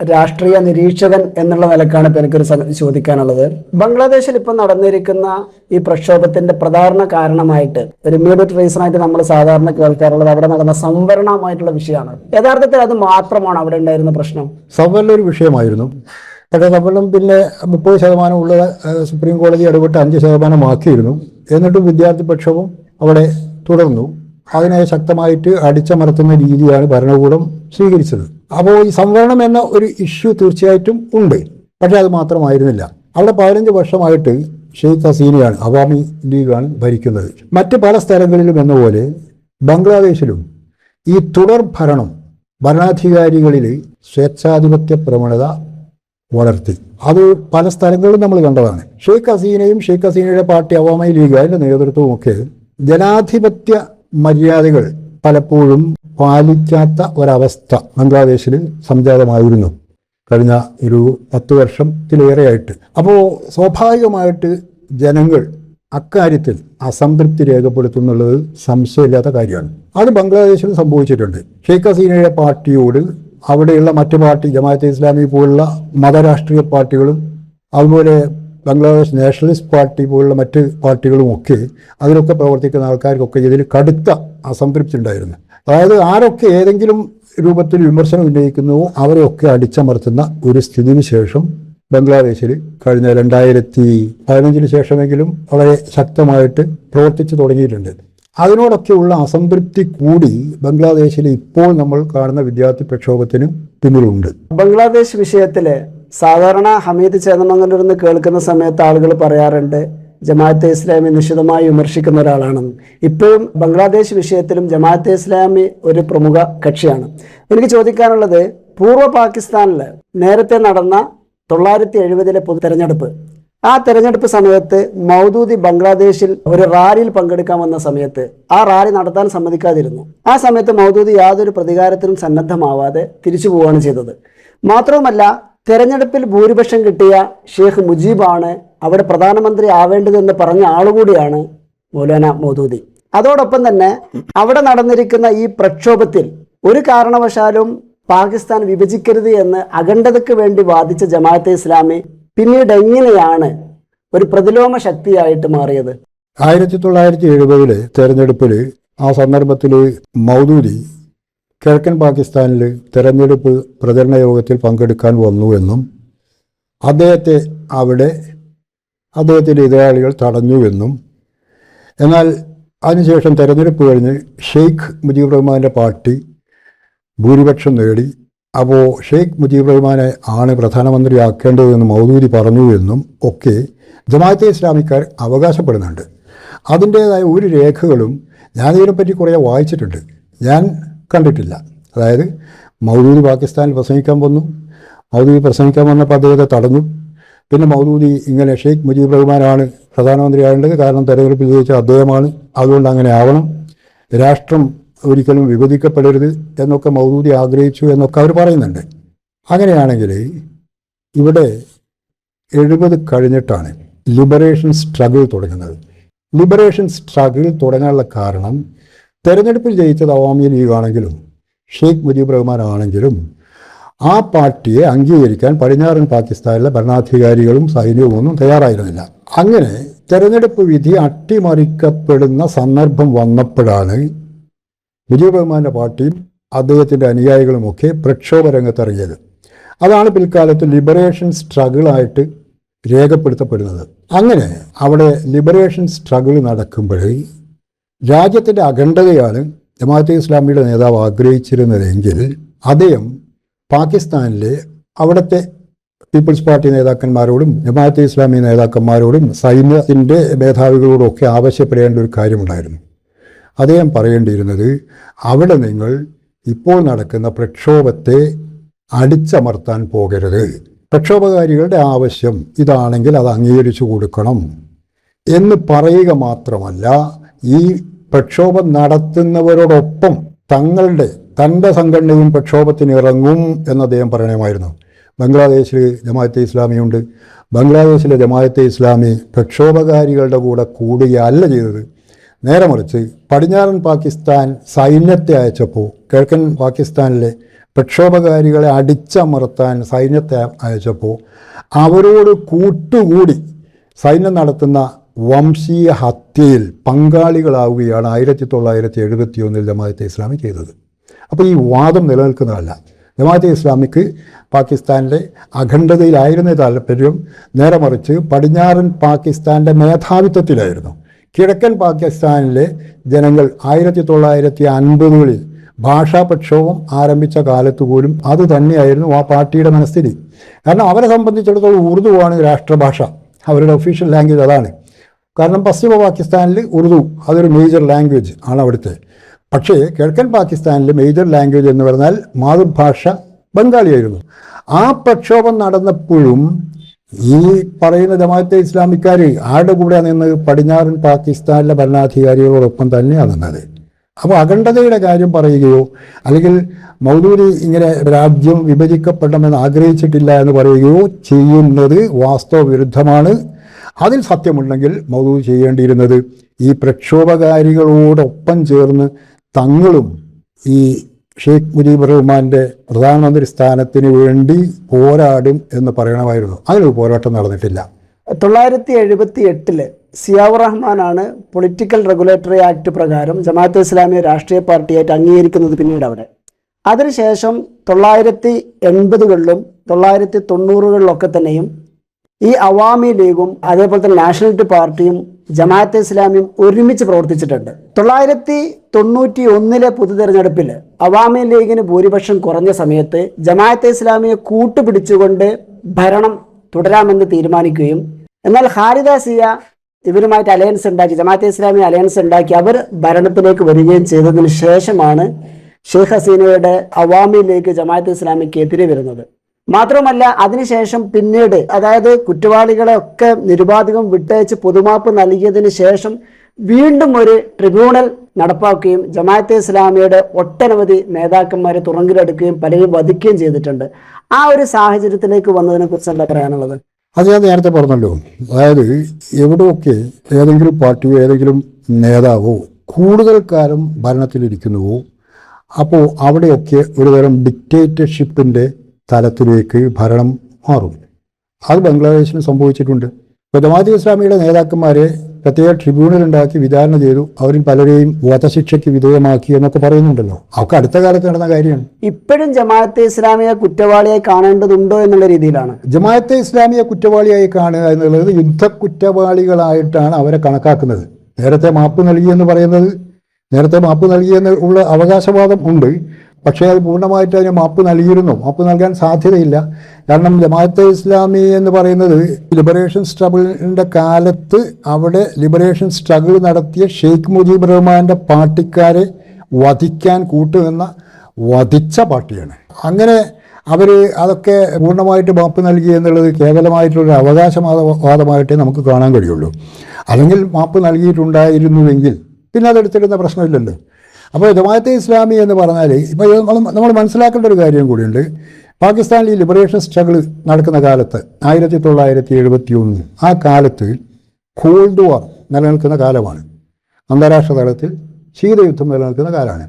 രാഷ്ട്രീയ നിരീക്ഷകൻ എന്നുള്ള നിലക്കാണ് ഇപ്പൊ എനിക്കൊരു ചോദിക്കാനുള്ളത്. ബംഗ്ലാദേശിൽ ഇപ്പൊ നടന്നിരിക്കുന്ന ഈ പ്രക്ഷോഭത്തിന്റെ പ്രധാന കാരണമായിട്ട് ഒരു ഇമ്മീഡിയറ്റ് റീസൺ ആയിട്ട് നമ്മൾ സാധാരണ കേൾക്കാറുള്ളത് അവിടെ നടന്ന സംവരണമായിട്ടുള്ള വിഷയമാണ്. യഥാർത്ഥത്തിൽ അത് മാത്രമാണ് അവിടെ ഉണ്ടായിരുന്ന പ്രശ്നം? സംവരണ ഒരു വിഷയമായിരുന്നു. പക്ഷേ സംവരണം പിന്നെ മുപ്പത് ശതമാനം ഉള്ള ഏഹ്, സുപ്രീം കോടതി ഇടപെട്ട് അഞ്ച് ശതമാനമാക്കിയിരുന്നു എന്നിട്ടും വിദ്യാർത്ഥി പക്ഷവും അവിടെ തുടർന്നു. അതിനെ ശക്തമായിട്ട് അടിച്ചമർത്തുന്ന രീതിയാണ് ഭരണകൂടം സ്വീകരിച്ചത്. അപ്പോൾ ഈ സംവരണം എന്ന ഒരു ഇഷ്യൂ തീർച്ചയായിട്ടും ഉണ്ട്. പക്ഷേ അത് മാത്രമായിരുന്നില്ല. അവിടെ പതിനഞ്ച് വർഷമായിട്ട് ഷെയ്ഖ് ഹസീനയാണ് അവാമി ലീഗാണ് ഭരിക്കുന്നത്. മറ്റ് പല സ്ഥലങ്ങളിലും എന്ന പോലെ ബംഗ്ലാദേശിലും ഈ തുടർ ഭരണം ഭരണാധികാരികളിൽ സ്വേച്ഛാധിപത്യ പ്രവണത വളർത്തി. അത് പല സ്ഥലങ്ങളിലും നമ്മൾ കണ്ടതാണ്. ഷെയ്ഖ് ഹസീനയും ഷെയ്ഖ് ഹസീനയുടെ പാർട്ടി അവാമി ലീഗ് അതിന്റെ നേതൃത്വവും ഒക്കെ ജനാധിപത്യ മര്യാദകൾ പലപ്പോഴും പാലിക്കാത്ത ഒരവസ്ഥ ബംഗ്ലാദേശിൽ സംജാതമായിരുന്നു കഴിഞ്ഞ ഒരു പത്ത് വർഷത്തിലേറെയായിട്ട്. അപ്പോൾ സ്വാഭാവികമായിട്ട് ജനങ്ങൾ അക്കാര്യത്തിൽ അസംതൃപ്തി രേഖപ്പെടുത്തുന്നുള്ളത് സംശയമില്ലാത്ത കാര്യമാണ്. അത് ബംഗ്ലാദേശിൽ സംഭവിച്ചിട്ടുണ്ട്. ഷെയ്ഖ് ഹസീനയുടെ പാർട്ടിയോട് അവിടെയുള്ള മറ്റു പാർട്ടി ജമാഅത്തെ ഇസ്ലാമി പോലുള്ള മതരാഷ്ട്രീയ പാർട്ടികളും അതുപോലെ ബംഗ്ലാദേശ് നാഷണലിസ്റ്റ് പാർട്ടി പോലുള്ള മറ്റ് പാർട്ടികളും ഒക്കെ അതിലൊക്കെ പ്രവർത്തിക്കുന്ന ആൾക്കാർക്കൊക്കെ ഇതിൽ കടുത്ത അസംതൃപ്തി ഉണ്ടായിരുന്നു അതായത് ആരൊക്കെ ഏതെങ്കിലും രൂപത്തിൽ വിമർശനം ഉന്നയിക്കുന്നുവോ അവരെയൊക്കെ അടിച്ചമർത്തുന്ന ഒരു സ്ഥിതിവിശേഷം ബംഗ്ലാദേശിൽ കഴിഞ്ഞ രണ്ടായിരത്തി പതിനഞ്ചിന് ശേഷമെങ്കിലും വളരെ ശക്തമായിട്ട് പ്രവർത്തിച്ചു തുടങ്ങിയിട്ടുണ്ട്. അതിനോടൊക്കെയുള്ള അസംതൃപ്തി കൂടി ബംഗ്ലാദേശിൽ ഇപ്പോൾ നമ്മൾ കാണുന്ന വിദ്യാർത്ഥി പ്രക്ഷോഭത്തിന് പിന്നിലുണ്ട്. ബംഗ്ലാദേശ് വിഷയത്തിൽ സാധാരണ ഹമീദ് ചേന്നമംഗലൂർ നിന്ന് കേൾക്കുന്ന സമയത്ത് ആളുകൾ പറയാറുണ്ട് ജമാഅത്തെ ഇസ്ലാമി നിശിതമായി വിമർശിക്കുന്ന ഒരാളാണെന്നും ഇപ്പോഴും ബംഗ്ലാദേശ് വിഷയത്തിലും ജമാഅത്തെ ഇസ്ലാമി ഒരു പ്രമുഖ കക്ഷിയാണ്. എനിക്ക് ചോദിക്കാനുള്ളത് പൂർവ പാകിസ്ഥാനിൽ നേരത്തെ നടന്ന തൊള്ളായിരത്തി എഴുപതിലെ പൊതു തെരഞ്ഞെടുപ്പ് ആ തെരഞ്ഞെടുപ്പ് സമയത്ത് മൗദൂദി ബംഗ്ലാദേശിൽ ഒരു റാലിയിൽ പങ്കെടുക്കാൻ വന്ന സമയത്ത് ആ റാലി നടത്താൻ സമ്മതിക്കാതിരുന്നു. ആ സമയത്ത് മൗദൂദി യാതൊരു പ്രതികാരത്തിനും സന്നദ്ധമാവാതെ തിരിച്ചു പോവുകയാണ് ചെയ്തത്. മാത്രവുമല്ല തെരഞ്ഞെടുപ്പിൽ ഭൂരിപക്ഷം കിട്ടിയ ഷെയ്ഖ് മുജീബാണ് അവിടെ പ്രധാനമന്ത്രി ആവേണ്ടതെന്ന് പറഞ്ഞ ആളുകൂടിയാണ് മൗലാന മൗദൂദി. അതോടൊപ്പം തന്നെ അവിടെ നടന്നിരിക്കുന്ന ഈ പ്രക്ഷോഭത്തിൽ ഒരു കാരണവശാലും പാകിസ്ഥാൻ വിഭജിക്കരുത് എന്ന് അഖണ്ഡതയ്ക്ക് വേണ്ടി വാദിച്ച ജമാഅത്തെ ഇസ്ലാമി പിന്നീട് എങ്ങനെയാണ് ഒരു പ്രതിലോമ ശക്തിയായിട്ട് മാറിയത്? ആയിരത്തി തൊള്ളായിരത്തി എഴുപതിലെ തെരഞ്ഞെടുപ്പിൽ ആ സന്ദർഭത്തിൽ മൗദൂദി കിഴക്കൻ പാകിസ്ഥാനിൽ തെരഞ്ഞെടുപ്പ് പ്രചരണ യോഗത്തിൽ പങ്കെടുക്കാൻ വന്നു എന്നും അദ്ദേഹത്തെ അവിടെ അദ്ദേഹത്തിന്റെ എതിരാളികൾ തടഞ്ഞുവെന്നും എന്നാൽ അതിനുശേഷം തെരഞ്ഞെടുപ്പ് കഴിഞ്ഞ് ഷെയ്ഖ് മുജീബ് റഹ്മാന്റെ പാർട്ടി ഭൂരിപക്ഷം നേടി. അപ്പോൾ ഷെയ്ഖ് മുജീബ് റഹ്മാനെ ആണ് പ്രധാനമന്ത്രിയാക്കേണ്ടതെന്ന് മൗദൂരി പറഞ്ഞു എന്നും ഒക്കെ ജമാഅത്തെ ഇസ്ലാമിക്കാർ അവകാശപ്പെടുന്നുണ്ട്. അതിന്റേതായ ഒരു രേഖകളും ഞാൻ ഇതിനെപ്പറ്റി കുറേ വായിച്ചിട്ടുണ്ട്. ഞാൻ കണ്ടിട്ടില്ല. അതായത് മൗലൂദി പാകിസ്ഥാനിൽ പ്രസംഗിക്കാൻ വന്നു. മൗദൂദി പ്രസംഗിക്കാൻ വന്നപ്പോൾ അദ്ദേഹത്തെ തടഞ്ഞു. പിന്നെ മൗദൂദി ഇങ്ങനെ ഷെയ്ഖ് മുജീബ് റഹ്മാനാണ് പ്രധാനമന്ത്രി ആകേണ്ടത് കാരണം തെരഞ്ഞെടുപ്പ് ജയിച്ച അദ്ദേഹമാണ്. അതുകൊണ്ട് അങ്ങനെ ആവണം. രാഷ്ട്രം ഒരിക്കലും വിഭജിക്കപ്പെടരുത് എന്നൊക്കെ മൗലൂദി ആഗ്രഹിച്ചു എന്നൊക്കെ അവർ പറയുന്നുണ്ട്. അങ്ങനെയാണെങ്കിൽ ഇവിടെ എഴുപത് കഴിഞ്ഞിട്ടാണ് ലിബറേഷൻ സ്ട്രഗിൾ തുടങ്ങുന്നത്. ലിബറേഷൻ സ്ട്രഗിൾ തുടങ്ങാനുള്ള കാരണം തെരഞ്ഞെടുപ്പിൽ ജയിച്ചത് അവാമി ലീഗ് ആണെങ്കിലും ഷെയ്ഖ് മുജീബ് റഹ്മാൻ ആണെങ്കിലും ആ പാർട്ടിയെ അംഗീകരിക്കാൻ പടിഞ്ഞാറൻ പാകിസ്ഥാനിലെ ഭരണാധികാരികളും സൈന്യവും ഒന്നും തയ്യാറായിരുന്നില്ല. അങ്ങനെ തെരഞ്ഞെടുപ്പ് വിധി അട്ടിമറിക്കപ്പെടുന്ന സന്ദർഭം വന്നപ്പോഴാണ് മുജീബ് റഹ്മാന്റെ പാർട്ടിയും അദ്ദേഹത്തിന്റെ അനുയായികളുമൊക്കെ പ്രക്ഷോഭ രംഗത്തിറങ്ങിയത് അതാണ് പിൽക്കാലത്ത് ലിബറേഷൻ സ്ട്രഗിളായിട്ട് രേഖപ്പെടുത്തപ്പെടുന്നത്. അങ്ങനെ അവിടെ ലിബറേഷൻ സ്ട്രഗിൾ നടക്കുമ്പോൾ രാജ്യത്തിന്റെ അഖണ്ഡതയാണ് ജമാഅത്തെ ഇസ്ലാമിയുടെ നേതാവ് ആഗ്രഹിച്ചിരുന്നതെങ്കിൽ അദ്ദേഹം പാകിസ്ഥാനിലെ അവിടുത്തെ പീപ്പിൾസ് പാർട്ടി നേതാക്കന്മാരോടും ജമാഅത്തെ ഇസ്ലാമി നേതാക്കന്മാരോടും സൈന്യത്തിന്റെ മേധാവികളോടും ഒക്കെ ആവശ്യപ്പെടേണ്ട ഒരു കാര്യമുണ്ടായിരുന്നു. അദ്ദേഹം പറയേണ്ടിയിരുന്നത് അവിടെ നിങ്ങൾ ഇപ്പോൾ നടക്കുന്ന പ്രക്ഷോഭത്തെ അടിച്ചമർത്താൻ പോകരുത്. പ്രക്ഷോഭകാരികളുടെ ആവശ്യം ഇതാണെങ്കിൽ അത് അംഗീകരിച്ചു കൊടുക്കണം എന്ന് പറയുക മാത്രമല്ല ഈ പ്രക്ഷോഭം നടത്തുന്നവരോടൊപ്പം തങ്ങളുടെ തന്റെ സംഘടനയും പ്രക്ഷോഭത്തിന് ഇറങ്ങും എന്ന് അദ്ദേഹം പറയണമായിരുന്നു. ബംഗ്ലാദേശിൽ ജമാഅത്തെ ഇസ്ലാമിയുണ്ട്. ബംഗ്ലാദേശിലെ ജമാഅത്തെ ഇസ്ലാമി പ്രക്ഷോഭകാരികളുടെ കൂടെ കൂടുകയല്ല ചെയ്തത്. നേരെ മറിച്ച് പടിഞ്ഞാറൻ പാകിസ്ഥാൻ സൈന്യത്തെ അയച്ചപ്പോൾ കിഴക്കൻ പാകിസ്ഥാനിലെ പ്രക്ഷോഭകാരികളെ അടിച്ചമർത്താൻ സൈന്യത്തെ അയച്ചപ്പോൾ അവരോട് കൂട്ടുകൂടി സൈന്യം നടത്തുന്ന വംശീയ ഹത്യയിൽ പങ്കാളികളാവുകയാണ് ആയിരത്തി തൊള്ളായിരത്തി എഴുപത്തി ഒന്നിൽ ജമാഅത്തെ ഇസ്ലാമി ചെയ്തത്. അപ്പോൾ ഈ വാദം നിലനിൽക്കുന്നതല്ല. ജമാഅത്തെ ഇസ്ലാമിക്ക് പാകിസ്ഥാനിലെ അഖണ്ഡതയിലായിരുന്ന താല്പര്യം നേരെ മറിച്ച് പടിഞ്ഞാറൻ പാകിസ്ഥാന്റെ മേധാവിത്വത്തിലായിരുന്നു. കിഴക്കൻ പാകിസ്ഥാനിലെ ജനങ്ങൾ ആയിരത്തി തൊള്ളായിരത്തി അൻപതുകളിൽ ഭാഷാ പ്രക്ഷോഭം ആരംഭിച്ച കാലത്ത് പോലും അത് തന്നെയായിരുന്നു ആ പാർട്ടിയുടെ മനസ്ഥിതി. കാരണം അവരെ സംബന്ധിച്ചിടത്തോളം ഉറുദുവാണ് രാഷ്ട്രഭാഷ. അവരുടെ ഒഫീഷ്യൽ ലാംഗ്വേജ് അതാണ്. കാരണം പശ്ചിമ പാകിസ്ഥാനിൽ ഉറുദു അതൊരു മേജർ ലാംഗ്വേജ് ആണ് അവിടുത്തെ. പക്ഷേ കിഴക്കൻ പാകിസ്ഥാനിൽ മേജർ ലാംഗ്വേജ് എന്ന് പറഞ്ഞാൽ മാതൃഭാഷ ബംഗാളിയായിരുന്നു. ആ പ്രക്ഷോഭം നടന്നപ്പോഴും ഈ പറയുന്ന ജമാഅത്തെ ഇസ്ലാമിക്കാർ ആരുടെ കൂടെ നിന്ന് പടിഞ്ഞാറൻ പാകിസ്ഥാനിലെ ഭരണാധികാരികളോടൊപ്പം തന്നെയാണ് നിന്നത്? അപ്പോൾ അഖണ്ഡതയുടെ കാര്യം പറയുകയോ അല്ലെങ്കിൽ മൗദൂരി ഇങ്ങനെ രാജ്യം വിഭജിക്കപ്പെടണമെന്ന് ആഗ്രഹിച്ചിട്ടില്ല എന്ന് പറയുകയോ ചെയ്യുന്നത് വാസ്തവ വിരുദ്ധമാണ് അതിൽ സത്യമുണ്ടെങ്കിൽ മൗദൂദ് ചെയ്യേണ്ടിയിരുന്നത് ഈ പ്രക്ഷോഭകാരികളോടൊപ്പം ചേർന്ന് തങ്ങളും ഈ ഷെയ്ഖ് മുജീബ് റഹ്മാന്റെ പ്രധാനമന്ത്രി സ്ഥാനത്തിന് വേണ്ടി പോരാടും എന്ന് പറയണമായിരുന്നു. അതിനൊരു പോരാട്ടം നടന്നിട്ടില്ല. തൊള്ളായിരത്തി എഴുപത്തി എട്ടിൽ റഹ്മാൻ റഹ്മാനാണ് പൊളിറ്റിക്കൽ റെഗുലേറ്ററി ആക്ട് പ്രകാരം ജമാഅത്ത് ഇസ്ലാമിയെ രാഷ്ട്രീയ പാർട്ടിയായിട്ട് അംഗീകരിക്കുന്നത് പിന്നീട് അവിടെ. അതിനുശേഷം തൊള്ളായിരത്തി എൺപതുകളിലും തൊള്ളായിരത്തി തൊണ്ണൂറുകളിലൊക്കെ തന്നെയും ഈ അവാമി ലീഗും അതേപോലെ തന്നെ നാഷണലിസ്റ്റ് പാർട്ടിയും ജമാഅത്തെ ഇസ്ലാമിയും ഒരുമിച്ച് പ്രവർത്തിച്ചിട്ടുണ്ട്. തൊള്ളായിരത്തി തൊണ്ണൂറ്റി ഒന്നിലെ പൊതു തെരഞ്ഞെടുപ്പിൽ അവാമി ലീഗിന് ഭൂരിപക്ഷം കുറഞ്ഞ സമയത്ത് ജമാഅത്തെ ഇസ്ലാമിയെ കൂട്ടുപിടിച്ചുകൊണ്ട് ഭരണം തുടരാമെന്ന് തീരുമാനിക്കുകയും എന്നാൽ ഹാരിദ സിയ ഇവരുമായിട്ട് അലയൻസ് ഉണ്ടാക്കി ജമാഅത്തെ ഇസ്ലാമി അലയൻസ് ഉണ്ടാക്കി അവർ ഭരണത്തിലേക്ക് വരികയും ചെയ്തതിന് ശേഷമാണ് ഷെയ്ഖ് ഹസീനയുടെ അവാമി ലീഗ് ജമാഅത്തെ ഇസ്ലാമിക്ക് എതിരെ വരുന്നത്. മാത്രമല്ല അതിനുശേഷം പിന്നീട് അതായത് കുറ്റവാളികളെ ഒക്കെ നിരുപാധികം വിട്ടയച്ച് പൊതുമാപ്പ് നൽകിയതിന് ശേഷം വീണ്ടും ഒരു ട്രിബ്യൂണൽ നടപ്പാക്കുകയും ജമാഅത്തെ ഇസ്ലാമിയുടെ ഒട്ടനവധി നേതാക്കന്മാരെ തുറങ്കിലെടുക്കുകയും പലരും വധിക്കുകയും ചെയ്തിട്ടുണ്ട്. ആ ഒരു സാഹചര്യത്തിലേക്ക് വന്നതിനെ കുറിച്ച് എന്താ പറയാനുള്ളത്? അത് ഞാൻ നേരത്തെ പറഞ്ഞല്ലോ. അതായത് എവിടെയൊക്കെ ഏതെങ്കിലും പാർട്ടിയോ ഏതെങ്കിലും നേതാവോ കൂടുതൽ കാലം ഭരണത്തിലിരിക്കുന്നുവോ അപ്പോൾ അവിടെയൊക്കെ ഒരുതരം ഡിക്റ്റേറ്റർഷിപ്പിന്റെ തലത്തിലേക്ക് ഭരണം മാറും. അത് ബംഗ്ലാദേശിന് സംഭവിച്ചിട്ടുണ്ട്. ഇപ്പോൾ ജമാഅത്ത് ഇസ്ലാമിയുടെ നേതാക്കന്മാരെ പ്രത്യേക ട്രിബ്യൂണൽ ഉണ്ടാക്കി വിചാരണ ചെയ്തു. അവരിൽ പലരെയും വധശിക്ഷയ്ക്ക് വിധേയമാക്കി എന്നൊക്കെ പറയുന്നുണ്ടല്ലോ. അവർക്ക് അടുത്ത കാലത്ത് നടന്ന കാര്യമാണ്. ഇപ്പോഴും ജമാഅത്തെ ഇസ്ലാമിയെ കുറ്റവാളിയായി കാണേണ്ടതുണ്ടോ എന്നുള്ള രീതിയിലാണ്. ജമാഅത്തെ ഇസ്ലാമിയെ കുറ്റവാളിയായി കാണുക എന്നുള്ളത് യുദ്ധ കുറ്റവാളികളായിട്ടാണ് അവരെ കണക്കാക്കുന്നത്. നേരത്തെ മാപ്പ് നൽകിയെന്ന് പറയുന്നത് നേരത്തെ മാപ്പ് നൽകിയെന്ന് ഉള്ള അവകാശവാദം ഉണ്ട്. പക്ഷേ അത് പൂർണമായിട്ട് അതിന് മാപ്പ് നൽകിയിരുന്നു. മാപ്പ് നൽകാൻ സാധ്യതയില്ല. കാരണം ജമാഅത്തെ ഇസ്ലാമി എന്ന് പറയുന്നത് ലിബറേഷൻ സ്ട്രഗിളിന്റെ കാലത്ത് അവിടെ ലിബറേഷൻ സ്ട്രഗിൾ നടത്തിയ ഷെയ്ഖ് മുജീബ് റഹ്മാന്റെ പാർട്ടിക്കാരെ വധിക്കാൻ കൂട്ടുനിന്ന വധിച്ച പാർട്ടിയാണ്. അങ്ങനെ അവർ അതൊക്കെ പൂർണമായിട്ട് മാപ്പ് നൽകി എന്നുള്ളത് കേവലമായിട്ടുള്ള അവകാശവാദമായിട്ടേ നമുക്ക് കാണാൻ കഴിയുള്ളൂ. അല്ലെങ്കിൽ മാപ്പ് നൽകിയിട്ടുണ്ടായിരുന്നുവെങ്കിൽ പിന്നെ അതെടുത്തിരുന്ന പ്രശ്നമില്ലല്ലോ. അപ്പോൾ ജമാഅത്തെ ഇസ്ലാമി എന്ന് പറഞ്ഞാൽ ഇപ്പോൾ നമ്മൾ നമ്മൾ മനസ്സിലാക്കേണ്ട ഒരു കാര്യം കൂടിയുണ്ട്. പാകിസ്ഥാനിൽ ഈ ലിബറേഷൻ സ്ട്രഗിൾ നടക്കുന്ന കാലത്ത് ആയിരത്തി തൊള്ളായിരത്തി എഴുപത്തി ഒന്ന് ആ കാലത്ത് കോൾഡ് വാർ നിലനിൽക്കുന്ന കാലമാണ്. അന്താരാഷ്ട്ര തലത്തിൽ ശീതയുദ്ധം നിലനിൽക്കുന്ന കാലമാണ്.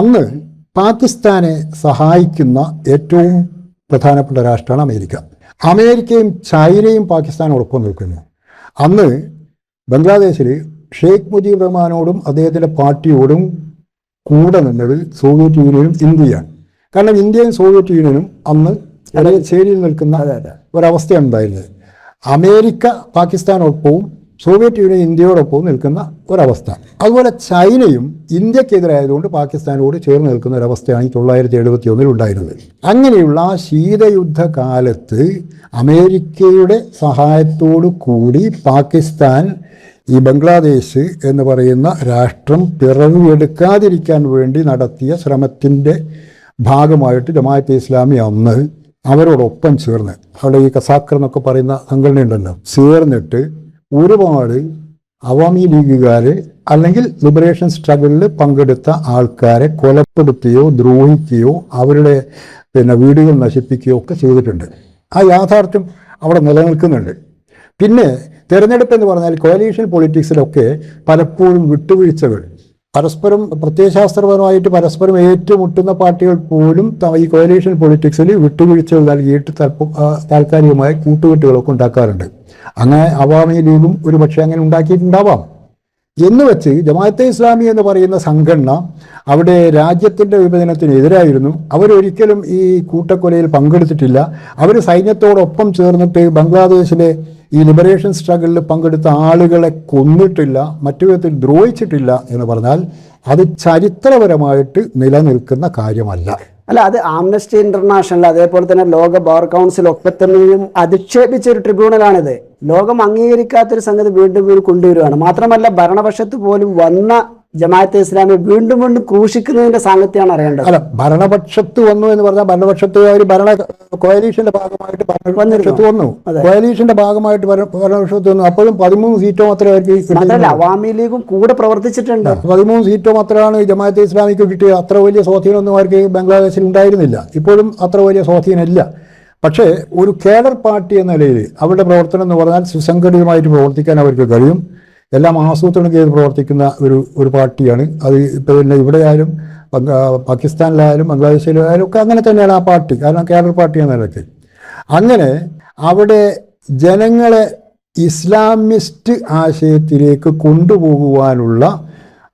അന്ന് പാകിസ്ഥാനെ സഹായിക്കുന്ന ഏറ്റവും പ്രധാനപ്പെട്ട രാഷ്ട്രമാണ് അമേരിക്ക. അമേരിക്കയും ചൈനയും പാകിസ്ഥാനോടൊപ്പം നിൽക്കുന്നു. അന്ന് ബംഗ്ലാദേശിൽ ഷെയ്ഖ് മുജീബ് റഹ്മാനോടും അദ്ദേഹത്തിന്റെ പാർട്ടിയോടും കൂടെ നിന്നത് സോവിയറ്റ് യൂണിയനും ഇന്ത്യയാണ്. കാരണം ഇന്ത്യയും സോവിയറ്റ് യൂണിയനും അന്ന് ഒരേ ചേരിയിൽ നിൽക്കുന്ന ഒരവസ്ഥയാണ് ഉണ്ടായിരുന്നത്. അമേരിക്ക പാകിസ്ഥാനൊപ്പവും സോവിയറ്റ് യൂണിയൻ ഇന്ത്യയോടൊപ്പവും നിൽക്കുന്ന ഒരവസ്ഥ. അതുപോലെ ചൈനയും ഇന്ത്യക്കെതിരായതുകൊണ്ട് പാകിസ്ഥാനോട് ചേർന്ന് നിൽക്കുന്ന ഒരവസ്ഥയാണ് ഈ തൊള്ളായിരത്തി എഴുപത്തി ഒന്നിൽ ഉണ്ടായിരുന്നത്. അങ്ങനെയുള്ള ആ ശീതയുദ്ധ കാലത്ത് അമേരിക്കയുടെ സഹായത്തോടു കൂടി പാകിസ്ഥാൻ ഈ ബംഗ്ലാദേശ് എന്ന് പറയുന്ന രാഷ്ട്രം പിറവിയെടുക്കാതിരിക്കാൻ വേണ്ടി നടത്തിയ ശ്രമത്തിന്റെ ഭാഗമായിട്ട് ജമാഅത്തെ ഇസ്ലാമി അന്ന് അവരോടൊപ്പം ചേർന്ന്. അവിടെ ഈ കസാക്കർ എന്നൊക്കെ പറയുന്ന സംഘടനയുണ്ടല്ലോ ചേർന്നിട്ട് ഒരുപാട് അവാമി ലീഗുകാരെ അല്ലെങ്കിൽ ലിബറേഷൻ സ്ട്രഗിളിൽ പങ്കെടുത്ത ആൾക്കാരെ കൊലപ്പെടുത്തുകയോ ദ്രോഹിക്കുകയോ അവരുടെ പിന്നെ വീടുകൾ നശിപ്പിക്കുകയോ ഒക്കെ ചെയ്തിട്ടുണ്ട്. ആ യാഥാർത്ഥ്യം അവിടെ നിലനിൽക്കുന്നുണ്ട്. പിന്നെ തിരഞ്ഞെടുപ്പ് എന്ന് പറഞ്ഞാൽ കോലീഷൻ പൊളിറ്റിക്സിലൊക്കെ പലപ്പോഴും വിട്ടുവീഴ്ചകൾ. പരസ്പരം പ്രത്യയശാസ്ത്രപരമായിട്ട് പരസ്പരം ഏറ്റുമുട്ടുന്ന പാർട്ടികൾ പോലും ഈ കോലീഷൻ പൊളിറ്റിക്സിൽ വിട്ടുവീഴ്ചകൾ നൽകിയിട്ട് താൽക്കാലികമായ കൂട്ടുകെട്ടുകളൊക്കെ ഉണ്ടാക്കാറുണ്ട്. അങ്ങനെ അവാമി ലീഗും ഒരു പക്ഷേ അങ്ങനെ ഉണ്ടാക്കിയിട്ടുണ്ടാവാം. എന്ന് വെച്ച് ജമാഅത്തെ ഇസ്ലാമി എന്ന് പറയുന്ന സംഘടന അവിടെ രാജ്യത്തിന്റെ വിഭജനത്തിന് എതിരായിരുന്നു. അവരൊരിക്കലും ഈ കൂട്ടക്കൊലയിൽ പങ്കെടുത്തിട്ടില്ല. അവർ സൈന്യത്തോടൊപ്പം ചേർന്നിട്ട് ബംഗ്ലാദേശിലെ ഈ ലിബറേഷൻ സ്ട്രഗിളിൽ പങ്കെടുത്ത ആളുകളെ കൊന്നിട്ടില്ല മറ്റു വിധത്തിൽ ദ്രോഹിച്ചിട്ടില്ല എന്ന് പറഞ്ഞാൽ അത് ചരിത്രപരമായിട്ട് നിലനിൽക്കുന്ന കാര്യമല്ല. അല്ല അത് ആംനസ്റ്റി ഇന്റർനാഷണൽ അതേപോലെ തന്നെ ലോക ബാർ കൗൺസിൽ ഒക്കെ തന്നെയും അധിക്ഷേപിച്ച ഒരു ട്രിബ്യൂണലാണിത്. ലോകം അംഗീകരിക്കാത്തൊരു സംഗതി വീണ്ടും വീണ്ടും കൊണ്ടുവരികയാണ്. മാത്രമല്ല ഭരണപക്ഷത്ത് പോലും വന്ന ജമാഅത്തെ ഇസ്ലാമി വീണ്ടും വീണ്ടും ക്രൂശിക്കുന്നതിന്റെ സാങ്കത്യമാണ് അറിയേണ്ടത്. അല്ല ഭരണപക്ഷത്ത് വന്നു എന്ന് പറഞ്ഞാൽ ഭരണപക്ഷത്ത് അവർ ഭരണ കോയലീഷന്റെ ഭാഗമായിട്ട് ഭരണപക്ഷത്ത് വന്നു. കോയലീഷന്റെ ഭാഗമായിട്ട് ഭര- ഭരണപക്ഷത്ത് വന്നു. അപ്പോഴും പതിമൂന്ന് സീറ്റോ മാത്രമേ അവർക്ക് മാത്രമല്ല. അവാമി ലീഗും കൂടെ പ്രവർത്തിച്ചിട്ടുണ്ട്. പതിമൂന്ന് സീറ്റോ മാത്രമാണ് ജമാഅത്തെ ഇസ്ലാമിക്ക് കിട്ടിയത്. അത്ര വലിയ സ്വാധീനമൊന്നും അവർക്ക് ബംഗ്ലാദേശിൽ ഉണ്ടായിരുന്നില്ല. ഇപ്പോഴും അത്ര വലിയ സ്വാധീനമില്ല. പക്ഷേ ഒരു കേഡർ പാർട്ടി എന്ന നിലയിൽ അവരുടെ പ്രവർത്തനം എന്ന് പറഞ്ഞാൽ സുസംഘടിതമായിട്ട് പ്രവർത്തിക്കാൻ അവർക്ക് കഴിയും. എല്ലാം ആസൂത്രണം ചെയ്ത് പ്രവർത്തിക്കുന്ന ഒരു ഒരു പാർട്ടിയാണ്. അത് ഇപ്പോൾ പിന്നെ ഇവിടെയായാലും ആയാലും പാകിസ്ഥാനിലായാലും ബംഗ്ലാദേശിലായാലും ഒക്കെ അങ്ങനെ തന്നെയാണ് ആ പാർട്ടി. കാരണം കേഡർ പാർട്ടി എന്ന നിലയ്ക്ക് അങ്ങനെ അവിടെ ജനങ്ങളെ ഇസ്ലാമിസ്റ്റ് ആശയത്തിലേക്ക് കൊണ്ടുപോകുവാനുള്ള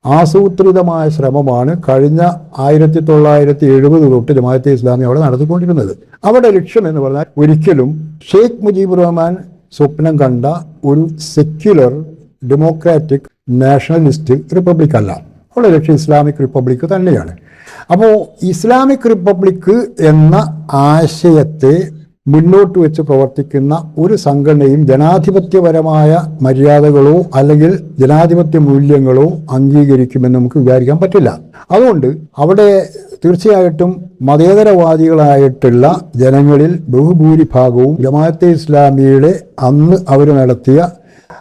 ആസൂത്രിതമായ ശ്രമമാണ് കഴിഞ്ഞ ആയിരത്തി തൊള്ളായിരത്തി എഴുപത് തൊട്ട് ജമാഅത്തെ ഇസ്ലാമി അവിടെ നടത്തിക്കൊണ്ടിരുന്നത്. അവിടെ ലക്ഷ്യം എന്ന് പറഞ്ഞാൽ ഒരിക്കലും ഷെയ്ഖ് മുജീബ് റഹ്മാൻ സ്വപ്നം കണ്ട ഒരു സെക്യുലർ ഡെമോക്രാറ്റിക് നാഷണലിസ്റ്റ് റിപ്പബ്ലിക് അല്ല. അവളുടെ ലക്ഷ്യം ഇസ്ലാമിക് റിപ്പബ്ലിക് തന്നെയാണ്. അപ്പോൾ ഇസ്ലാമിക് റിപ്പബ്ലിക് എന്ന ആശയത്തെ മുന്നോട്ട് വെച്ച് പ്രവർത്തിക്കുന്ന ഒരു സംഘടനയും ജനാധിപത്യപരമായ മര്യാദകളോ അല്ലെങ്കിൽ ജനാധിപത്യ മൂല്യങ്ങളോ അംഗീകരിക്കുമെന്ന് നമുക്ക് വിചാരിക്കാൻ പറ്റില്ല. അതുകൊണ്ട് അവിടെ തീർച്ചയായിട്ടും മതേതരവാദികളായിട്ടുള്ള ജനങ്ങളിൽ ബഹുഭൂരിഭാഗവും ജമാഅത്തെ ഇസ്ലാമിയുടെ അന്ന് അവർ നടത്തിയ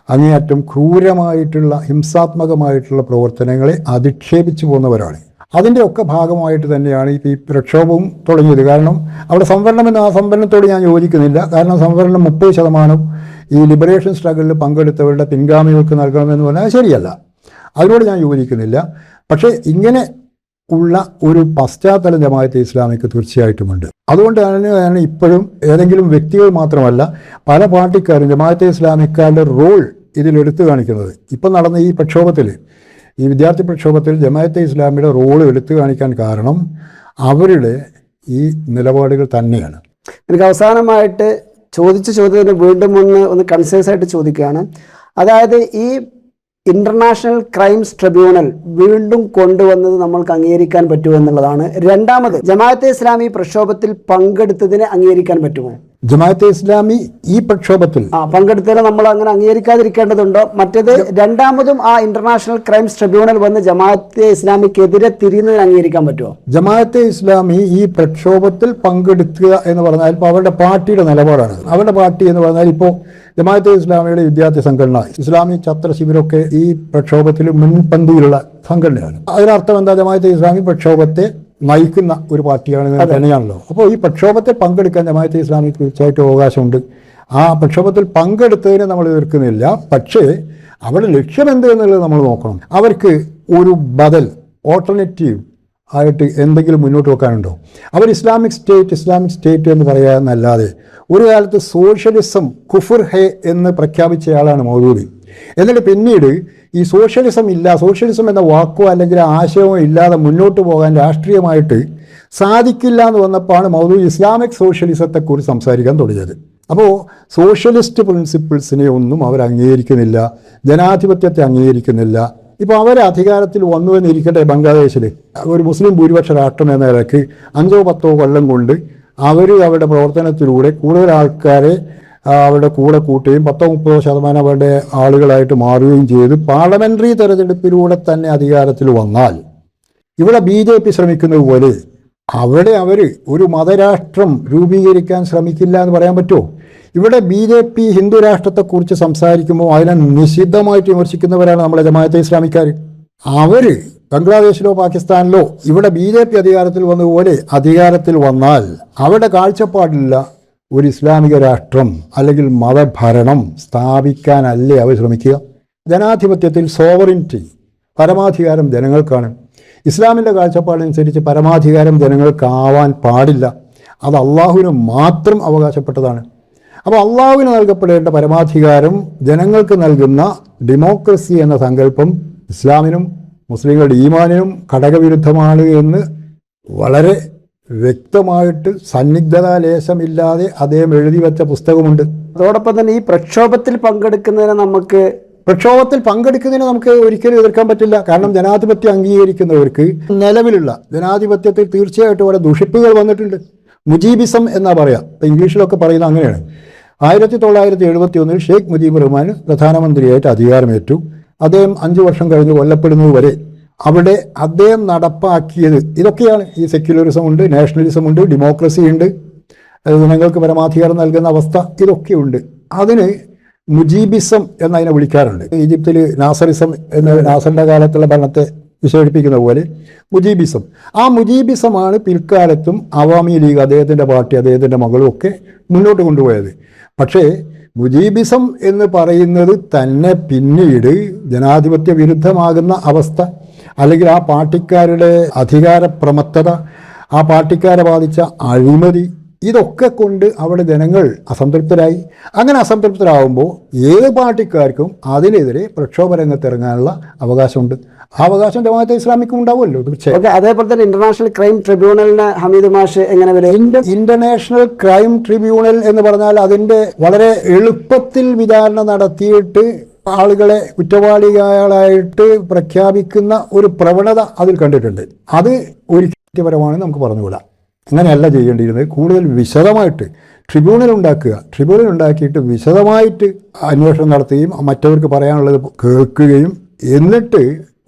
അങ്ങേയറ്റം ക്രൂരമായിട്ടുള്ള ഹിംസാത്മകമായിട്ടുള്ള പ്രവർത്തനങ്ങളെ അധിക്ഷേപിച്ചു പോകുന്നവരാണ്. അതിന്റെ ഒക്കെ ഭാഗമായിട്ട് തന്നെയാണ് ഈ പ്രക്ഷോഭവും തുടങ്ങിയത്. കാരണം അവിടെ സംവരണം എന്ന ആ സംവരണത്തോട് ഞാൻ യോജിക്കുന്നില്ല. കാരണം സംവരണം മുപ്പത് ശതമാനം ഈ ലിബറേഷൻ സ്ട്രഗിളിൽ പങ്കെടുത്തവരുടെ പിൻഗാമികൾക്ക് നൽകണമെന്ന് പറഞ്ഞാൽ ശരിയല്ല. അതിനോട് ഞാൻ യോജിക്കുന്നില്ല. പക്ഷേ ഇങ്ങനെ ഉള്ള ഒരു പശ്ചാത്തല ജമാഅത്തെ ഇസ്ലാമിക്ക് തീർച്ചയായിട്ടുമുണ്ട്. അതുകൊണ്ട് തന്നെയാണ് ഇപ്പോഴും ഏതെങ്കിലും വ്യക്തികൾ മാത്രമല്ല പല പാർട്ടിക്കാരും ജമാഅത്തെ ഇസ്ലാമിക്കാരുടെ റോൾ ഇതിലെടുത്തു കാണിക്കുന്നത്. ഇപ്പം നടന്ന ഈ പ്രക്ഷോഭത്തിൽ ഈ വിദ്യാർത്ഥി പ്രക്ഷോഭത്തിൽ ജമാഅത്തെ ഇസ്ലാമിയുടെ റോൾ എടുത്തു കാണിക്കാൻ കാരണം അവരുടെ ഈ നിലപാടുകൾ തന്നെയാണ്. എനിക്ക് അവസാനമായിട്ട് ചോദിച്ച ചോദ്യത്തിന് വീണ്ടും ഒന്ന് ഒന്ന് കൺസേഴ്സ് ആയിട്ട് ചോദിക്കുകയാണ്. അതായത് ഈ ഇന്റർനാഷണൽ ക്രൈംസ് ട്രിബ്യൂണൽ വീണ്ടും കൊണ്ടുവന്നത് നമ്മൾക്ക് അംഗീകരിക്കാൻ പറ്റുമോ എന്നുള്ളതാണ് രണ്ടാമത് ജമാഅത്തെ ഇസ്ലാമി പ്രക്ഷോഭത്തിൽ പങ്കെടുത്തതിനെ അംഗീകരിക്കാൻ പറ്റുമോ? ജമാഅത്തെ ഇസ്ലാമി ഈ പ്രക്ഷോഭത്തിൽ ആ പങ്കെടുത്തതിനെ നമ്മൾ അങ്ങനെ അംഗീകരിക്കാതിരിക്കേണ്ടതുണ്ടോ? മറ്റേത് രണ്ടാമതും ആ ഇന്റർനാഷണൽ ക്രൈംസ് ട്രിബ്യൂണൽ വന്ന് ജമാഅത്തെ ഇസ്ലാമിക്കെതിരെ തിരിയുന്നതിന് അംഗീകരിക്കാൻ പറ്റുമോ? ജമാഅത്തെ ഇസ്ലാമി ഈ പ്രക്ഷോഭത്തിൽ പങ്കെടുക്കുക എന്ന് പറഞ്ഞാൽ ഇപ്പോൾ അവരുടെ പാർട്ടിയുടെ നിലപാടാണ്. അവരുടെ പാർട്ടി എന്ന് പറഞ്ഞാൽ ഇപ്പോൾ ജമാഅത്തെ ഇസ്ലാമിയുടെ വിദ്യാർത്ഥി സംഘടന ഇസ്ലാമി ഛാത്ര ശിബിരമൊക്കെ ഈ പ്രക്ഷോഭത്തിൽ മുൻപന്തിയിലുള്ള സംഘടനയാണ്. അതിനർത്ഥം എന്താ? ജമാഅത്തെ ഇസ്ലാമി പ്രക്ഷോഭത്തെ നയിക്കുന്ന ഒരു പാർട്ടിയാണ് തന്നെയാണല്ലോ. അപ്പോൾ ഈ പ്രക്ഷോഭത്തെ പങ്കെടുക്കാൻ ജമാഅത്തെ ഇസ്ലാമിക്ക് തീർച്ചയായിട്ടും അവകാശമുണ്ട്. ആ പ്രക്ഷോഭത്തിൽ പങ്കെടുത്തതിനെ നമ്മൾ എതിർക്കുന്നില്ല. പക്ഷേ അവരുടെ ലക്ഷ്യം എന്ത് എന്നുള്ളത് നമ്മൾ നോക്കണം. അവർക്ക് ഒരു ബദൽ ഓൾട്ടർനേറ്റീവ് ആയിട്ട് എന്തെങ്കിലും മുന്നോട്ട് വെക്കാനുണ്ടോ? അവർ ഇസ്ലാമിക് സ്റ്റേറ്റ് ഇസ്ലാമിക് സ്റ്റേറ്റ് എന്ന് പറയാമെന്നല്ലാതെ ഒരു കാലത്ത് സോഷ്യലിസം കുഫുർ ഹെ എന്ന് പ്രഖ്യാപിച്ചയാളാണ് മൗദൂദി എന്നിട്ട് പിന്നീട് ഈ സോഷ്യലിസം ഇല്ല സോഷ്യലിസം എന്ന വാക്കോ അല്ലെങ്കിൽ ആശയമോ ഇല്ലാതെ മുന്നോട്ട് പോകാൻ രാഷ്ട്രീയമായിട്ട് സാധിക്കില്ല എന്ന് വന്നപ്പോഴാണ് മൗദൂദി ഇസ്ലാമിക് സോഷ്യലിസത്തെക്കുറിച്ച് സംസാരിക്കാൻ തുടങ്ങിയത്. അപ്പോൾ സോഷ്യലിസ്റ്റ് പ്രിൻസിപ്പിൾസിനെ ഒന്നും അവർ അംഗീകരിക്കുന്നില്ല ജനാധിപത്യത്തെ അംഗീകരിക്കുന്നില്ല. ഇപ്പോൾ അവർ അധികാരത്തിൽ വന്നു എന്നിരിക്കട്ടെ ബംഗ്ലാദേശിൽ ഒരു മുസ്ലിം ഭൂരിപക്ഷ രാഷ്ട്രം എന്ന നിലയ്ക്ക് അഞ്ചോ പത്തോ കൊല്ലം കൊണ്ട് അവർ അവരുടെ പ്രവർത്തനത്തിലൂടെ കൂടുതൽ ആൾക്കാരെ അവരുടെ കൂടെ കൂട്ടുകയും പത്തോ മുപ്പതോ ശതമാനം അവരുടെ ആളുകളായിട്ട് മാറുകയും ചെയ്ത് പാർലമെന്ററി തെരഞ്ഞെടുപ്പിലൂടെ തന്നെ അധികാരത്തിൽ വന്നാൽ ഇവിടെ ബി ജെ പി ശ്രമിക്കുന്നത് പോലെ അവിടെ അവർ ഒരു മതരാഷ്ട്രം രൂപീകരിക്കാൻ ശ്രമിക്കില്ല എന്ന് പറയാൻ പറ്റുമോ? ഇവിടെ ബി ജെ പി ഹിന്ദു രാഷ്ട്രത്തെക്കുറിച്ച് സംസാരിക്കുമ്പോൾ അതിനെ നിഷിദ്ധമായിട്ട് വിമർശിക്കുന്നവരാണ് നമ്മളെ ജമാഅത്തെ ഇസ്ലാമിക്കാർ അവർ ബംഗ്ലാദേശിലോ പാകിസ്ഥാനിലോ ഇവിടെ ബി ജെ പി അധികാരത്തിൽ വന്നതുപോലെ അധികാരത്തിൽ വന്നാൽ അവിടെ കാഴ്ചപ്പാടില്ല. ഒരു ഇസ്ലാമിക രാഷ്ട്രം അല്ലെങ്കിൽ മതഭരണം സ്ഥാപിക്കാനല്ലേ അവർ ശ്രമിക്കുക. ജനാധിപത്യത്തിൽ സോവറിന്റി പരമാധികാരം ജനങ്ങൾക്കാണ്. ഇസ്ലാമിന്റെ കാഴ്ചപ്പാടനുസരിച്ച് പരമാധികാരം ജനങ്ങൾക്കാവാൻ പാടില്ല. അത് അള്ളാഹുവിന് മാത്രം അവകാശപ്പെട്ടതാണ്. അപ്പോൾ അള്ളാഹുവിന് നൽകപ്പെടേണ്ട പരമാധികാരം ജനങ്ങൾക്ക് നൽകുന്ന ഡെമോക്രസി എന്ന സങ്കല്പം ഇസ്ലാമിനും മുസ്ലിങ്ങളുടെ ഈമാനിനും ഘടകവിരുദ്ധമാണ് എന്ന് വളരെ വ്യക്തമായിട്ട് സന്നിഗ്ധതാ ലേശമില്ലാതെ അദ്ദേഹം എഴുതി വെച്ച പുസ്തകമുണ്ട്. അതോടൊപ്പം തന്നെ ഈ പ്രക്ഷോഭത്തിൽ പങ്കെടുക്കുന്നതിന് നമുക്ക് പ്രക്ഷോഭത്തിൽ പങ്കെടുക്കുന്നതിന് നമുക്ക് ഒരിക്കലും എതിർക്കാൻ പറ്റില്ല. കാരണം ജനാധിപത്യം അംഗീകരിക്കുന്നവർക്ക് നിലവിലുള്ള ജനാധിപത്യത്തിൽ തീർച്ചയായിട്ടും അവിടെ ദുഷിപ്പുകൾ വന്നിട്ടുണ്ട്. മുജീബിസം എന്നാ പറയാം. ഇപ്പം ഇംഗ്ലീഷിലൊക്കെ പറയുന്നത് അങ്ങനെയാണ്. ആയിരത്തി തൊള്ളായിരത്തി എഴുപത്തി ഒന്നിൽ ഷെയ്ഖ് മുജീബ് റഹ്മാൻ പ്രധാനമന്ത്രിയായിട്ട് അധികാരമേറ്റു. അദ്ദേഹം അഞ്ചു വർഷം കഴിഞ്ഞ് കൊല്ലപ്പെടുന്നത് വരെ അവിടെ അദ്ദേഹം നടപ്പാക്കിയത് ഇതൊക്കെയാണ്. ഈ സെക്യുലറിസം ഉണ്ട് നാഷണലിസം ഉണ്ട് ഡെമോക്രസി ഉണ്ട് ജനങ്ങൾക്ക് പരമാധികാരം നൽകുന്ന അവസ്ഥ ഇതൊക്കെയുണ്ട് അതിന് മുജീബിസം എന്നതിനെ വിളിക്കാറുണ്ട്. ഈജിപ്തിൽ നാസറിസം എന്ന നാസറിന്റെ കാലത്തുള്ള ഭരണത്തെ വിശേഷിപ്പിക്കുന്ന പോലെ മുജീബിസം. ആ മുജീബിസമാണ് പിൽക്കാലത്തും അവാമി ലീഗ് അദ്ദേഹത്തിന്റെ പാർട്ടി അദ്ദേഹത്തിന്റെ മകളും ഒക്കെ മുന്നോട്ട് കൊണ്ടുപോയത്. പക്ഷേ മുജീബിസം എന്ന് പറയുന്നത് തന്നെ പിന്നീട് ജനാധിപത്യ വിരുദ്ധമാകുന്ന അവസ്ഥ അല്ലെങ്കിൽ ആ പാർട്ടിക്കാരുടെ അധികാരപ്രമത്തത ആ പാർട്ടിക്കാരെ ബാധിച്ച അഴിമതി ഇതൊക്കെ കൊണ്ട് അവിടെ ജനങ്ങൾ അസംതൃപ്തരായി. അങ്ങനെ അസംതൃപ്തരാകുമ്പോൾ ഏത് പാർട്ടിക്കാർക്കും അതിനെതിരെ പ്രക്ഷോഭ രംഗത്തിറങ്ങാനുള്ള അവകാശമുണ്ട്. ആ അവകാശം ജമാഅത്തെ ഇസ്ലാമിക്കും ഉണ്ടാവുമല്ലോ തീർച്ചയായും. അതേപോലെ തന്നെ ഇന്റർനാഷണൽ ക്രൈം ട്രിബ്യൂണലിന് ഹമീദ് മാഷ് എങ്ങനെ വരെ? ഇന്റർനാഷണൽ ക്രൈം ട്രിബ്യൂണൽ എന്ന് പറഞ്ഞാൽ അതിന്റെ വളരെ എളുപ്പത്തിൽ വിചാരണ നടത്തിയിട്ട് ആളുകളെ കുറ്റവാളികളായിട്ട് പ്രഖ്യാപിക്കുന്ന ഒരു പ്രവണത അതിൽ കണ്ടിട്ടുണ്ട്. അത് ഒരു ഒരിക്കൽപരമാണ് നമുക്ക് പറഞ്ഞുകൂടാ. അങ്ങനെയല്ല ചെയ്യേണ്ടിയിരുന്നത്. കൂടുതൽ വിശദമായിട്ട് ട്രിബ്യൂണൽ ഉണ്ടാക്കുക. ട്രിബ്യൂണൽ ഉണ്ടാക്കിയിട്ട് വിശദമായിട്ട് അന്വേഷണം നടത്തുകയും മറ്റവർക്ക് പറയാനുള്ളത് കേൾക്കുകയും എന്നിട്ട്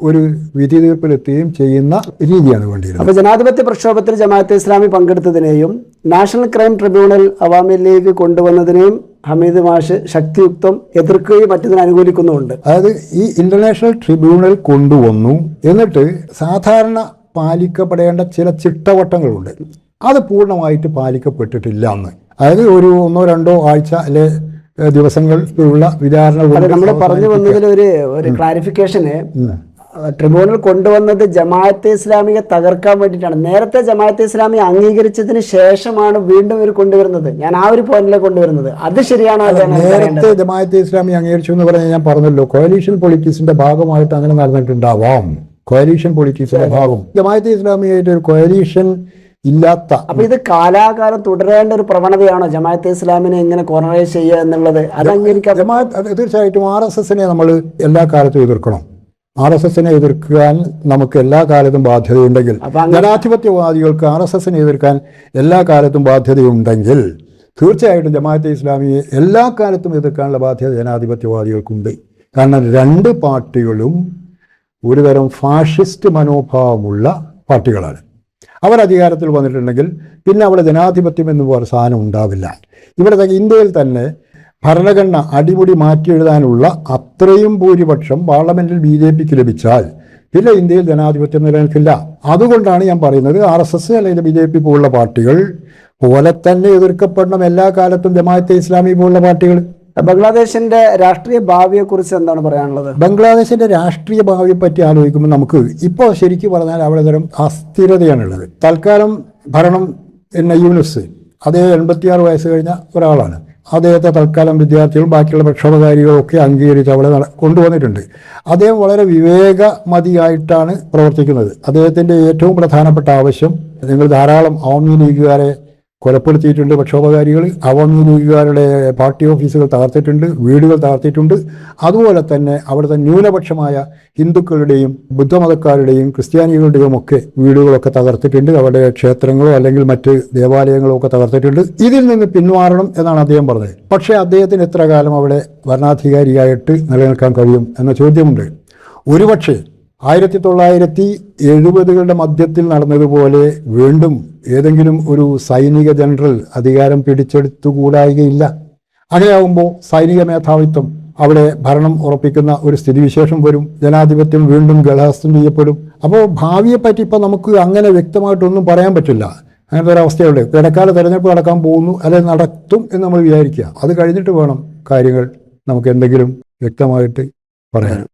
ഒരു വിധി തീർപ്പിലെത്തുകയും ചെയ്യുന്ന രീതിയാണ് വേണ്ടിയിരുന്നത്. അപ്പോൾ ജനാധിപത്യ പ്രക്ഷോഭത്തിൽ Jamaat Islami പങ്കെടുത്തതിനെയും National Crime Tribunal Awami League കൊണ്ടുവന്നതിനെയും Hameed മാഷ് ശക്തിയുക്തം എതിർക്കുകയും മറ്റതിനെ അനുകൂലിക്കുന്നുമുണ്ട്. അതായത് ഈ ഇന്റർനാഷണൽ ട്രിബ്യൂണൽ കൊണ്ടുവന്നു. എന്നിട്ട് സാധാരണ പാലിക്കപ്പെടേണ്ട ചില ചിട്ടവട്ടങ്ങളുണ്ട്. അത് പൂർണമായിട്ട് പാലിക്കപ്പെട്ടിട്ടില്ല എന്ന്. അതായത് ഒരു ഒന്നോ രണ്ടോ ആഴ്ച അല്ലെ ദിവസങ്ങളിലുള്ള വിചാരണ നമ്മൾ പറഞ്ഞു വന്നതിൽ ഒരു ഒരു ക്ലാരിഫിക്കേഷന് ട്രിബ്യൂണൽ കൊണ്ടുവന്നത് ജമാഅത്തെ ഇസ്ലാമിയെ തകർക്കാൻ വേണ്ടിയിട്ടാണ്. നേരത്തെ ജമാഅത്തെ ഇസ്ലാമി അംഗീകരിച്ചതിന് ശേഷമാണ് വീണ്ടും ഇവർ കൊണ്ടുവരുന്നത്. ഞാൻ ആ ഒരു പോയിന്റിലെ കൊണ്ടുവരുന്നത്. അത് ശരിയാണോ. നേരത്തെ ജമാഅത്തെ ഇസ്ലാമി അംഗീകരിച്ചു എന്ന് പറഞ്ഞാൽ ഞാൻ പറഞ്ഞല്ലോ കോയലീഷൻ പൊളിറ്റിക്സിന്റെ ഭാഗമായിട്ട് അങ്ങനെ നടന്നിട്ടുണ്ടാവാം. കോയലീഷൻ പൊളിറ്റിക്സിന്റെ ഭാഗം. ജമാഅത്തെ ഇസ്ലാമിയായിട്ട് ഒരു കോയലീഷൻ ഇല്ലാത്ത അപ്പൊ ഇത് കാലാകാലം തുടരേണ്ട ഒരു പ്രവണതയാണോ? ജമാഅത്തെ ഇസ്ലാമിനെ എങ്ങനെ കോർണറൈസ് ചെയ്യുക എന്നുള്ളത്? അത് അംഗീകരിക്കാം ജമാഅത്ത് അത് തീർച്ചയായിട്ടും ആർ എസ് എസിനെ നമ്മൾ എല്ലാ കാലത്തും എതിർക്കണം. ആർ എസ് എസിനെ എതിർക്കാൻ നമുക്ക് എല്ലാ കാലത്തും ബാധ്യതയുണ്ടെങ്കിൽ ജനാധിപത്യവാദികൾക്ക് ആർ എസ് എസിനെ എതിർക്കാൻ എല്ലാ കാലത്തും ബാധ്യതയുണ്ടെങ്കിൽ തീർച്ചയായിട്ടും ജമാഅത്തെ ഇസ്ലാമിയെ എല്ലാ കാലത്തും എതിർക്കാനുള്ള ബാധ്യത ജനാധിപത്യവാദികൾക്കുണ്ട്. കാരണം രണ്ട് പാർട്ടികളും ഒരുതരം ഫാഷിസ്റ്റ് മനോഭാവമുള്ള പാർട്ടികളാണ്. അവർ അധികാരത്തിൽ വന്നിട്ടുണ്ടെങ്കിൽ പിന്നെ അവിടെ ജനാധിപത്യം എന്ന് പറയുന്ന സാധനം ഉണ്ടാവില്ല. ഇവിടെ ഇന്ത്യയിൽ തന്നെ ഭരണഘടന അടിമുടി മാറ്റിയെഴുതാനുള്ള അത്രയും ഭൂരിപക്ഷം പാർലമെന്റിൽ ബി ജെ പിക്ക് ലഭിച്ചാൽ പിന്നെ ഇന്ത്യയിൽ ജനാധിപത്യം നിലനിൽക്കില്ല. അതുകൊണ്ടാണ് ഞാൻ പറയുന്നത് ആർ എസ് എസ് അല്ലെങ്കിൽ ബി ജെ പി പോലുള്ള പാർട്ടികൾ പോലെ തന്നെ എതിർക്കപ്പെടണം. എല്ലാ കാലത്തും ജമാഅത്തെ ഇസ്ലാമി പോലുള്ള പാർട്ടികൾ. ബംഗ്ലാദേശിന്റെ രാഷ്ട്രീയ ഭാവിയെ കുറിച്ച് എന്താണ് പറയാനുള്ളത്? ബംഗ്ലാദേശിന്റെ രാഷ്ട്രീയ ഭാവിയെ പറ്റി ആലോചിക്കുമ്പോൾ നമുക്ക് ഇപ്പോൾ ശരിക്കും പറഞ്ഞാൽ അവിടെ തരം അസ്ഥിരതയാണുള്ളത്. തൽക്കാലം ഭരണം എന്ന യൂണിസ് അദ്ദേഹം എൺപത്തിയാറ് വയസ്സ് കഴിഞ്ഞ ഒരാളാണ്. അദ്ദേഹത്തെ തൽക്കാലം വിദ്യാർത്ഥികളും ബാക്കിയുള്ള പ്രക്ഷോഭകാരികളും ഒക്കെ അംഗീകരിച്ച് അവിടെ കൊണ്ടുവന്നിട്ടുണ്ട്. അദ്ദേഹം വളരെ വിവേകമതിയായിട്ടാണ് പ്രവർത്തിക്കുന്നത്. അദ്ദേഹത്തിന്റെ ഏറ്റവും പ്രധാനപ്പെട്ട ആവശ്യം നിങ്ങൾ ധാരാളം ആവാമി ലീഗുകാരെ കൊലപ്പെടുത്തിയിട്ടുണ്ട് പ്രക്ഷോഭകാരികൾ അവാമി ലീഗുകാരുടെ പാർട്ടി ഓഫീസുകൾ തകർത്തിട്ടുണ്ട് വീടുകൾ തകർത്തിട്ടുണ്ട്. അതുപോലെ തന്നെ അവിടുത്തെ ന്യൂനപക്ഷമായ ഹിന്ദുക്കളുടെയും ബുദ്ധമതക്കാരുടെയും ക്രിസ്ത്യാനികളുടെയും ഒക്കെ വീടുകളൊക്കെ തകർത്തിട്ടുണ്ട്. അവരുടെ ക്ഷേത്രങ്ങളോ അല്ലെങ്കിൽ മറ്റ് ദേവാലയങ്ങളോ ഒക്കെ തകർത്തിട്ടുണ്ട്. ഇതിൽ നിന്ന് പിന്മാറണം എന്നാണ് അദ്ദേഹം പറഞ്ഞത്. പക്ഷേ അദ്ദേഹത്തിന് എത്ര കാലം അവിടെ ഭരണാധികാരിയായിട്ട് നിലനിൽക്കാൻ കഴിയും എന്ന ചോദ്യമുണ്ട്. ഒരുപക്ഷെ ആയിരത്തി തൊള്ളായിരത്തി എഴുപതുകളുടെ മധ്യത്തിൽ നടന്നതുപോലെ വീണ്ടും ഏതെങ്കിലും ഒരു സൈനിക ജനറൽ അധികാരം പിടിച്ചെടുത്തുകൂടായികയില്ല. അങ്ങനെയാകുമ്പോൾ സൈനിക മേധാവിത്വം അവിടെ ഭരണം ഉറപ്പിക്കുന്ന ഒരു സ്ഥിതിവിശേഷം വരും ജനാധിപത്യം വീണ്ടും ഗളഹസ്തം ചെയ്യപ്പെടും. അപ്പോൾ ഭാവിയെപ്പറ്റി ഇപ്പം നമുക്ക് അങ്ങനെ വ്യക്തമായിട്ടൊന്നും പറയാൻ പറ്റില്ല. അങ്ങനത്തെ ഒരു അവസ്ഥയുണ്ട്. ഇടക്കാല തെരഞ്ഞെടുപ്പ് നടക്കാൻ പോകുന്നു അല്ലെങ്കിൽ നടത്തും എന്ന് നമ്മൾ വിചാരിക്കുക. അത് കഴിഞ്ഞിട്ട് വേണം കാര്യങ്ങൾ നമുക്ക് എന്തെങ്കിലും വ്യക്തമായിട്ട് പറയാൻ.